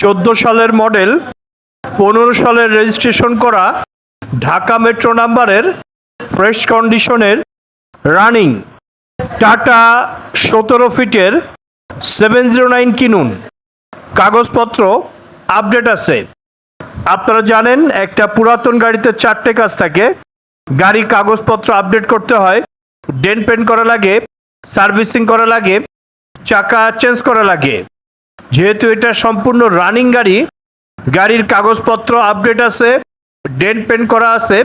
চোদ্দ সালের মডেল, পনেরো সালের রেজিস্ট্রেশন করা ঢাকা মেট্রো নাম্বারের ফ্রেশ কন্ডিশনের রানিং টাটা সতেরো ফিটের সেভেন জিরো নাইন কিনুন। কাগজপত্র আপডেট আছে। আপনারা জানেন, একটা পুরাতন গাড়িতে চারটে কাজ থাকে। গাড়ির কাগজপত্র আপডেট করতে হয়, ডেন পেন করা লাগে, সার্ভিসিং করা লাগে, চাকা চেঞ্জ করা লাগে। যেহেতু এটা সম্পূর্ণ রানিং গাড়ি, গাড়ির কাগজপত্র আপডেট আছে ডেন পেন করা আছে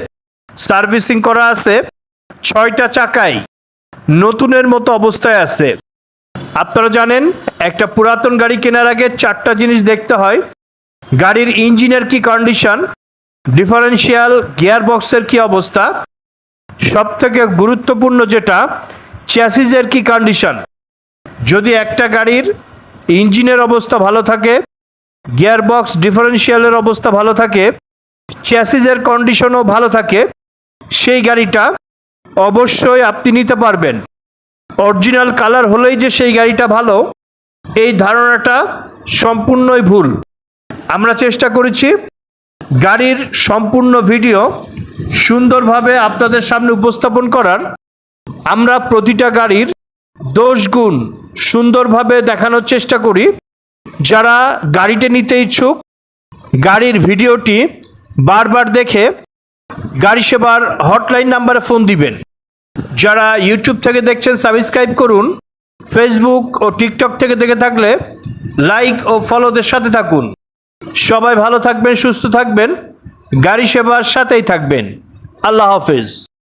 সার্ভিসিং করা আছে, ছয়টা চাকাই নতুনের মতো অবস্থায় আছে। আপনারা জানেন, একটা পুরাতন গাড়ি কেনার আগে চারটা জিনিস দেখতে হয়। গাড়ির ইঞ্জিনের কি কন্ডিশন ডিফারেন্সিয়াল গিয়ার বক্সের কি অবস্থা সব থেকে গুরুত্বপূর্ণ যেটা চ্যাসিজের কি কন্ডিশন যদি একটা গাড়ির ইঞ্জিনের অবস্থা ভালো থাকে গিয়ার বক্স ডিফারেন্সিয়ালের অবস্থা ভালো থাকে চ্যাসিজের কন্ডিশনও ভালো থাকে, সেই গাড়িটা অবশ্যই আপনি নিতে পারবেন। অরিজিনাল কালার হলেই যে সেই গাড়িটা ভালো, এই ধারণাটা সম্পূর্ণই ভুল। আমরা চেষ্টা করেছি, গাড়ির সম্পূর্ণ ভিডিও সুন্দরভাবে আপনাদের সামনে উপস্থাপন করার। আমরা প্রতিটা গাড়ির দোষ গুণ সুন্দরভাবে দেখানোর চেষ্টা করি। যারা গাড়িটা নিতে ইচ্ছুক, গাড়ির ভিডিওটি বারবার দেখে গাড়ি সেবার হটলাইন নাম্বারে ফোন দিবেন। যারা ইউটিউব থেকে দেখছেন, সাবস্ক্রাইব করুন। ফেসবুক ও টিকটক থেকে দেখে থাকলে লাইক ও ফলোদের সাথে থাকুন। সবাই ভালো থাকবেন, সুস্থ থাকবেন। গাড়ি সেবার সাথেই থাকবেন। আল্লাহ হাফেজ।